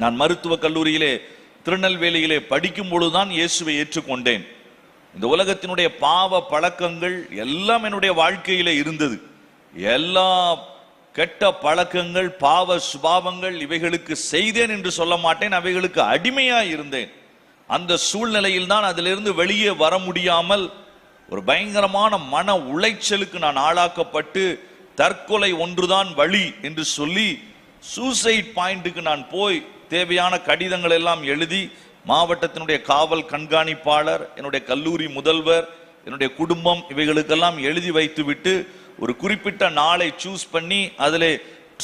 நான் மருத்துவக் கல்லூரியிலே திருநெல்வேலியிலே படிக்கும் பொழுதுதான் இயேசுவை ஏற்றுக்கொண்டேன். இந்த உலகத்தினுடைய பாவ பழக்கங்கள் எல்லாம் என்னுடைய வாழ்க்கையிலே இருந்தது. எல்லா கெட்ட பழக்கங்கள் பாவ சுபாவங்கள் இவைகளுக்கு செய்தேன் என்று சொல்ல மாட்டேன் அவைகளுக்கு அடிமையா இருந்தேன். அந்த சூழ்நிலையில் தான் அதிலிருந்து வெளியே வர முடியாமல் ஒரு பயங்கரமான மன உளைச்சலுக்கு நான் ஆளாக்கப்பட்டு தற்கொலை ஒன்றுதான் வழி என்று சொல்லி சூசைட் பாயிண்ட்டுக்கு நான் போய் தேவையான கடிதங்கள் எல்லாம் எழுதி மாவட்டத்தினுடைய காவல் கண்காணிப்பாளர் என்னுடைய கல்லூரி முதல்வர் என்னுடைய குடும்பம் இவைகளுக்கெல்லாம் எழுதி வைத்துவிட்டு ஒரு குறிப்பிட்ட நாளை சூஸ் பண்ணி அதில்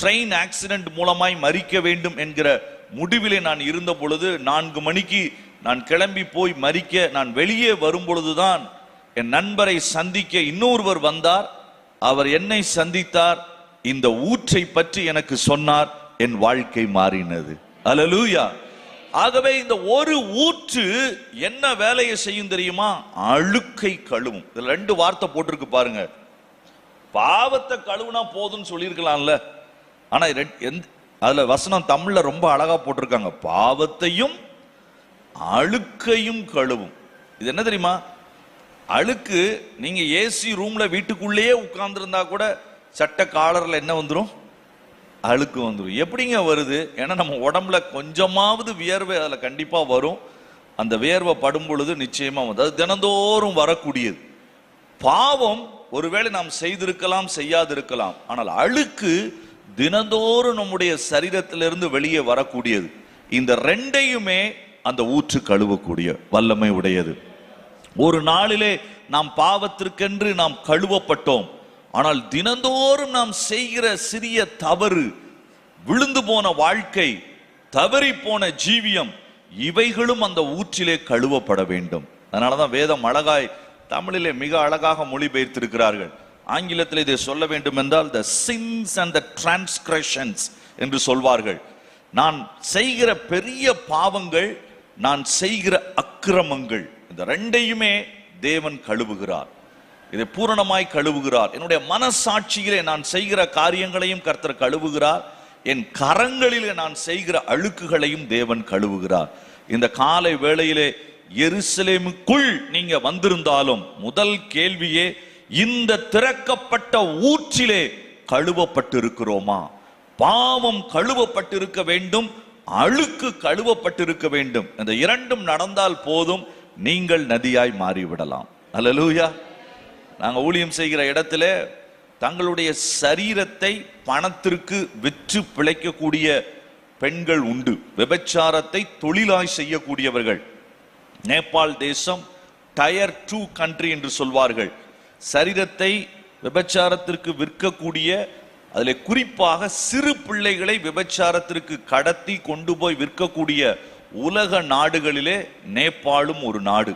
ட்ரெயின் ஆக்சிடென்ட் மூலமாய் மறிக்க வேண்டும் என்கிற முடிவிலே நான் இருந்த பொழுது நான்கு மணிக்கு நான் கிளம்பி போய் மறிக்க நான் வெளியே வரும் பொழுதுதான் என் நண்பரை சந்திக்க இன்னொருவர் வந்தார். அவர் என்னை சந்தித்தார். இந்த ஊற்றை பற்றி எனக்கு சொன்னார். என் வாழ்க்கை மாறினது. அலலூயா ஆகவே இந்த ஒரு ஊற்று என்ன வேலையை செய்யும் தெரியுமா? அழுக்கை கழுவும். இதுல ரெண்டு வார்த்தை போட்டிருக்கு பாருங்க. பாவத்தை கழுவுனா போதும்னு சொல்லியிருக்கலாம்ல. ஆனா ரெட்- எந்த- அதுல வசனம் தமிழ்ல ரொம்ப அழகா போட்டிருக்காங்க. பாவத்தையும் அழுக்கையும் கழுவும். இது என்ன தெரியுமா? அழுக்கு நீங்க ஏசி ரூம்ல வீட்டுக்குள்ளேயே உட்கார்ந்திருந்தா கூட சட்ட காலரில் என்ன வந்துடும் அழுக்கு வந்துடும் எப்படிங்க வருது? ஏன்னா நம்ம உடம்புல கொஞ்சமாவது வியர்வை அதில் கண்டிப்பாக வரும். அந்த வியர்வை படும் பொழுது நிச்சயமாக வந்து அது தினந்தோறும் வரக்கூடியது. பாவம் ஒருவேளை நாம் செய்திருக்கலாம் செய்யாதிருக்கலாம். ஆனால் அழுக்கு தினந்தோறும் நம்முடைய சரீரத்திலிருந்து வெளியே வரக்கூடியது. இந்த ரெண்டையுமே அந்த ஊற்று கழுவக்கூடிய வல்லமை உடையது. ஒரு நாளிலே நாம் பாவத்திற்கென்று நாம் கழுவப்பட்டோம். ஆனால் தினந்தோறும் நாம் செய்கிற சிறிய தவறு விழுந்து போன வாழ்க்கை தவறி போன ஜீவியம் இவைகளும் அந்த ஊற்றிலே கழுவப்பட வேண்டும். அதனாலதான் வேதம் அழகாய் தமிழிலே மிக அழகாக மொழிபெயர்த்திருக்கிறார்கள். ஆங்கிலத்தில் இதை சொல்ல வேண்டும் என்றால் the sins and the transgressions என்று சொல்வார்கள். நான் செய்கிற பெரிய பாவங்கள் நான் செய்கிற அக்கிரமங்கள் இந்த ரெண்டையுமே தேவன் கழுவுகிறார். இதை பூரணமாய் கழுவுகிறார். என்னுடைய மனசாட்சியிலே நான் செய்கிற காரியங்களையும் கர்த்தர் கழுவுகிறார். என் கரங்களிலே நான் செய்கிற அழுக்குகளையும் தேவன் கழுவுகிறார். இந்த காலை வேளையிலே எருசலேமுக்குள் நீங்க வந்திருந்தாலும் முதல் கேள்வியே இந்த திறக்கப்பட்ட ஊற்றிலே கழுவப்பட்டிருக்கிறோமா? பாவம் கழுவப்பட்டிருக்க வேண்டும் அழுக்கு கழுவப்பட்டிருக்க வேண்டும். இந்த இரண்டும் நடந்தால் போதும் நீங்கள் நதியாய் மாறிவிடலாம். அல்லேலூயா. நாங்கள் ஊழியம் செய்கிற இடத்துல தங்களுடைய சரீரத்தை பணத்திற்கு விற்று பிழைக்கக்கூடிய பெண்கள் உண்டு. விபச்சாரத்தை தொழிலாய் செய்யக்கூடியவர்கள். நேபாள் தேசம் டயர் டூ கண்ட்ரி என்று சொல்வார்கள். சரீரத்தை விபச்சாரத்திற்கு விற்கக்கூடிய அதில் குறிப்பாக சிறு பிள்ளைகளை விபச்சாரத்திற்கு கடத்தி கொண்டு போய் விற்கக்கூடிய உலக நாடுகளிலே நேபாளும் ஒரு நாடு.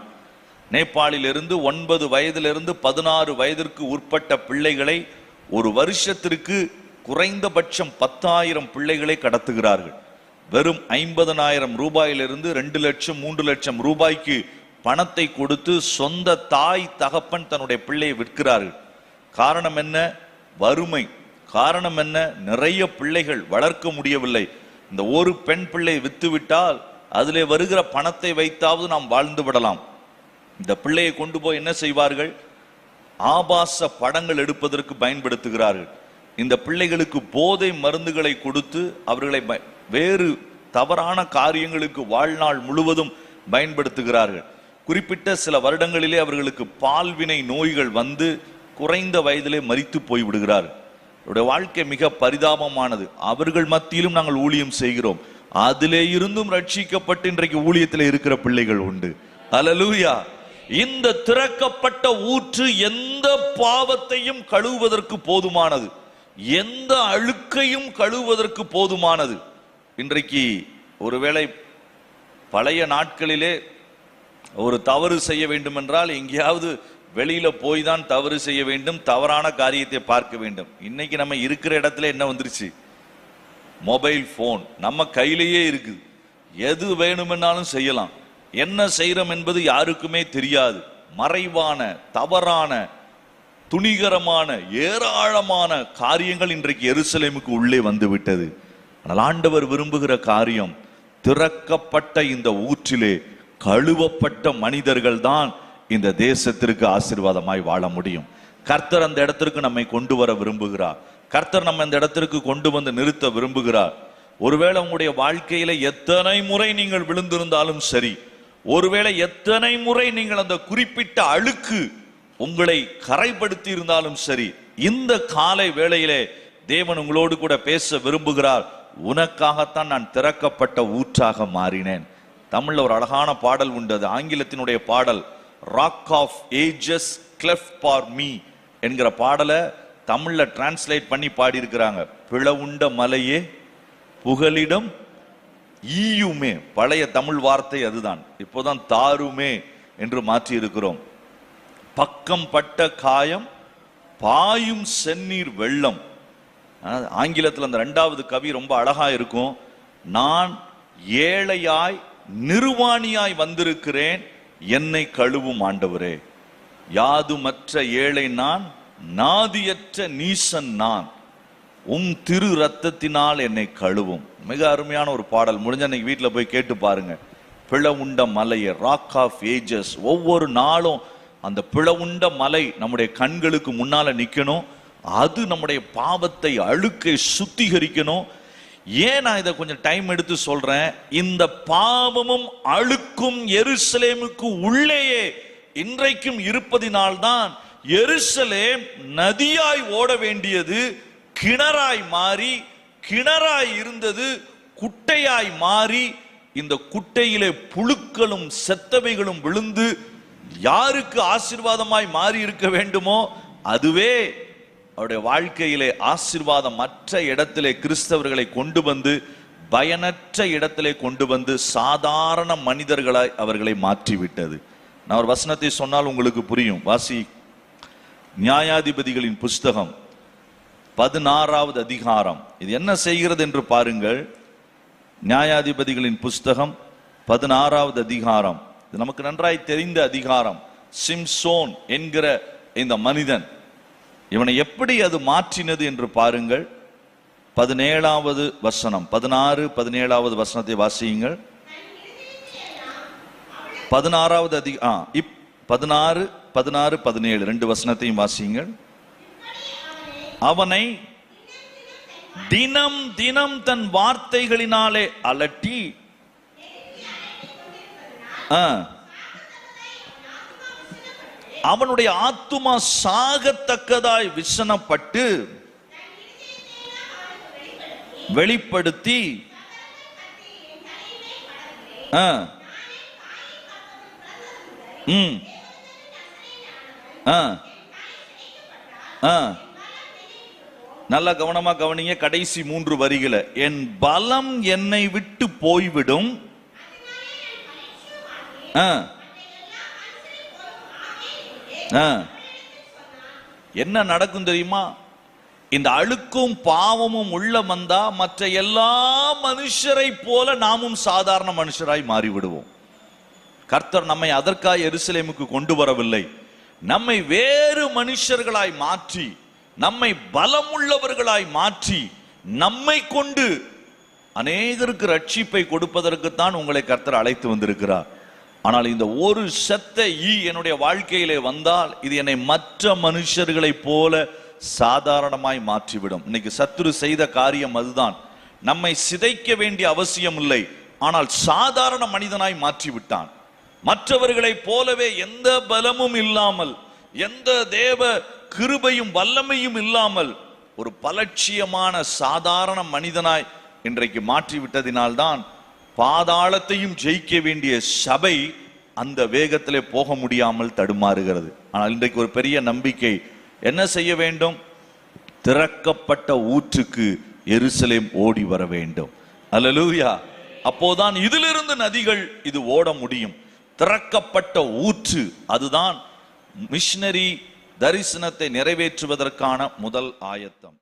நேபாளிலிருந்து ஒன்பது வயதிலிருந்து பதினாறு வயதிற்கு உட்பட்ட பிள்ளைகளை ஒரு வருஷத்திற்கு குறைந்தபட்சம் பத்தாயிரம் பிள்ளைகளை கடத்துகிறார்கள். வெறும் ஐம்பதனாயிரம் ரூபாயிலிருந்து ரெண்டு லட்சம் மூன்று லட்சம் ரூபாய்க்கு பணத்தை கொடுத்து சொந்த தாய் தகப்பன் தன்னுடைய பிள்ளையை விற்கிறார்கள். காரணம் என்ன? வறுமை. காரணம் என்ன? நிறைய பிள்ளைகள் வளர்க்க முடியவில்லை. இந்த ஒரு பெண் பிள்ளை வித்துவிட்டால் அதிலே வருகிற பணத்தை வைத்தாவது நாம் வாழ்ந்து விடலாம். இந்த பிள்ளையை கொண்டு போய் என்ன செய்வார்கள்? ஆபாச படங்கள் எடுப்பதற்கு பயன்படுத்துகிறார்கள். இந்த பிள்ளைகளுக்கு போதை மருந்துகளை கொடுத்து அவர்களை வேறு தவறான காரியங்களுக்கு வாழ்நாள் முழுவதும் பயன்படுத்துகிறார்கள். குறிப்பிட்ட சில வருடங்களிலே அவர்களுக்கு பால்வினை நோய்கள் வந்து குறைந்த வயதிலே மறித்து போய்விடுகிறார்கள் அவருடைய வாழ்க்கை மிக பரிதாபமானது. அவர்கள் மத்தியிலும் நாங்கள் ஊழியம் செய்கிறோம். அதிலே இருந்தும் ரட்சிக்கப்பட்டு இன்றைக்கு ஊழியத்தில் இருக்கிற பிள்ளைகள் உண்டு. அலலூயா இந்த திறக்கப்பட்ட ஊற்று எந்த பாவத்தையும் கழுவுவதற்கு போதுமானது. எந்த அழுக்கையும் கழுவுவதற்கு போதுமானது. இன்றைக்கு ஒருவேளை பழைய நாட்களிலே ஒரு தவறு செய்ய வேண்டும் என்றால் எங்கேயாவது வெளியில போய் தான் தவறு செய்ய வேண்டும் தவறான காரியத்தை பார்க்க வேண்டும். இன்னைக்கு நம்ம இருக்கிற இடத்துல என்ன வந்துருச்சு? மொபைல் ஃபோன் நம்ம கையிலேயே இருக்குது. எது வேணுமென்னாலும் செய்யலாம். என்ன செய்கிறோம் என்பது யாருக்குமே தெரியாது. மறைவான தவறான துணிகரமான ஏராளமான காரியங்கள் இன்றைக்கு எருசலேமுக்கு உள்ளே வந்து விட்டது. ஆனால் ஆண்டவர் விரும்புகிற காரியம் திறக்கப்பட்ட இந்த ஊற்றிலே கழுவப்பட்ட மனிதர்கள் தான் இந்த தேசத்திற்கு ஆசீர்வாதமாய் வாழ முடியும். கர்த்தர் அந்த இடத்திற்கு நம்மை கொண்டு வர விரும்புகிறார். கர்த்தர் நம்ம இந்த இடத்திற்கு கொண்டு வந்து நிறுத்த விரும்புகிறார். ஒருவேளை உங்களுடைய வாழ்க்கையில எத்தனை முறை நீங்கள் விழுந்திருந்தாலும் சரி ஒருவேளை எத்தனை முறை நீங்கள் அந்த குறிப்பிட்ட அழுக்கு உங்களை கரைப்படுத்தி இருந்தாலும் சரி இந்த காலை வேளையிலே தேவன் உங்களோடு கூட பேச விரும்புகிறார். உனக்காகத்தான் நான் திறக்கப்பட்ட ஊற்றாக மாறினேன். தமிழ்ல ஒரு அழகான பாடல் உண்டு அது ஆங்கிலத்தினுடைய பாடல் rock of ages cleft for me என்கிற பாடலை தமிழ்ல டிரான்ஸ்லேட் பண்ணி பாடியிருக்கிறாங்க. பிளவுண்ட மலையே புகலிடம் ஈயுமே பழைய தமிழ் வார்த்தை அதுதான். இப்போதான் தாருமே என்று மாற்றி இருக்கிறோம் பக்கம் பட்ட காயம் பாயும் செந்நீர் வெள்ளம். ஆங்கிலத்தில் அந்த ரெண்டாவது கவி ரொம்ப அழகா இருக்கும். நான் ஏழையாய் நிர்வாணியாய் வந்திருக்கிறேன் என்னை கழுவும் ஆண்டவரே. யாதுமற்ற ஏழை நான் நாதியற்ற நீசன் நான். உம் திரு ரத்தத்தினால் என்னை கழுவும். மிக அருமையான ஒரு பாடல். முடிஞ்ச அன்னைக்கு வீட்டில் போய் கேட்டு பாருங்க. பிளவுண்ட மலையை ராக் ஆஃப் ஏஜஸ் ஒவ்வொரு நாளும் அந்த பிளவுண்ட மலை நம்முடைய கண்களுக்கு முன்னால நிற்கணும் அது நம்முடைய பாவத்தை அழுக்கை சுத்திகரிக்கணும். ஏன் நான் இதை கொஞ்சம் டைம் எடுத்து சொல்றேன்? இந்த பாவமும் அழுக்கும் எருசலேமுக்கு உள்ளேயே. இன்றைக்கும் இருப்பதினால்தான் எருசலேம் நதியாய் ஓட வேண்டியது. கிணறாய் மாறி கிணறாய் இருந்தது குட்டையாய் மாறி இந்த குட்டையிலே புழுக்களும் செத்தவைகளும் விழுந்து யாருக்கு ஆசீர்வாதமாய் மாறி இருக்க வேண்டுமோ அதுவே அவருடைய வாழ்க்கையிலே ஆசீர்வாதமற்ற மற்ற இடத்திலே கிறிஸ்தவர்களை கொண்டு வந்து பயனற்ற இடத்திலே கொண்டு வந்து சாதாரண மனிதர்களாய் அவர்களை மாற்றிவிட்டது. நான் ஒரு வசனத்தை சொன்னால் உங்களுக்கு புரியும். வாசி நியாயாதிபதிகளின் புஸ்தகம் பதினாறாவது அதிகாரம். இது என்ன செய்கிறது என்று பாருங்கள். நியாயாதிபதிகளின் புஸ்தகம் பதினாறாவது அதிகாரம். இது நமக்கு நன்றாய் தெரிந்த அதிகாரம். சிம்சோன் என்கிற இந்த மனிதன். இவனை எப்படி அது மாற்றினது என்று பாருங்கள். பதினேழாவது வசனம். பதினாறு பதினேழாவது வசனத்தை வாசியுங்கள். பதினாறாவது அதி ஆ இப் பதினாறு பதினாறு பதினேழு ரெண்டு வசனத்தையும் வாசியுங்கள். அவனை தினம் தினம் தன் வார்த்தைகளினாலே அலட்டி ஆ. அவனுடைய ஆத்துமா சாகத்தக்கதாய் விசனப்பட்டு வெளிப்படுத்தி ஆ. ம் ஆ ஆ நல்லா கவனமா கவனிங்க கடைசி மூன்று வரிகளை. என் பலம் என்னை விட்டு போய்விடும். ஆ. ஆ. என்ன நடக்கும் தெரியுமா? இந்த அழுக்கும் பாவமும் உள்ள வந்தா மற்ற எல்லா மனுஷரை போல நாமும் சாதாரண மனுஷராய் மாறிவிடுவோம். கர்த்தர் நம்மை அதற்காக எருசலேமுக்கு கொண்டு வரவில்லை. நம்மை வேறு மனுஷர்களாய் மாற்றி நம்மை பலமுள்ளவர்களாய் மாற்றி நம்மை கொண்டு அநேகருக்கு ரட்சிப்பை கொடுப்பதற்குத்தான் உங்களை கர்த்தர் அழைத்து வந்திருக்கிறார். ஆனால் இந்த ஒரு செத்த ஈ என்னுடைய வாழ்க்கையிலே வந்தால் இது என்னை மற்ற மனுஷர்களைப் போல சாதாரணமாய் மாற்றிவிடும். இன்னைக்கு சத்துரு செய்த காரியம் அதுதான். நம்மை சிதைக்க வேண்டிய அவசியம் இல்லை ஆனால் சாதாரண மனிதனாய் மாற்றி விட்டான் மற்றவர்களைப் போலவே எந்த பலமும் இல்லாமல் எந்த தேவ கிருபையும் வல்லமையும் இல்லாமல் ஒரு பலட்சியமான சாதாரண மனிதனாய் இன்றைக்கு மாற்றி விட்டதினால்தான் பாதாளத்தையும் ஜெயிக்க வேண்டிய சபை அந்த வேகத்திலே போக முடியாமல் தடுமாறுகிறது. ஆனால் இன்றைக்கு ஒரு பெரிய நம்பிக்கை என்ன செய்ய வேண்டும்? திறக்கப்பட்ட ஊற்றுக்கு எருசலேம் ஓடி வர வேண்டும். அல்லலூயா. அப்போதான் இதிலிருந்து நதிகள் இது ஓட முடியும். திறக்கப்பட்ட ஊற்று அதுதான் மிஷினரி தரிசனத்தை நிறைவேற்றுவதற்கான முதல் ஆயத்தம்.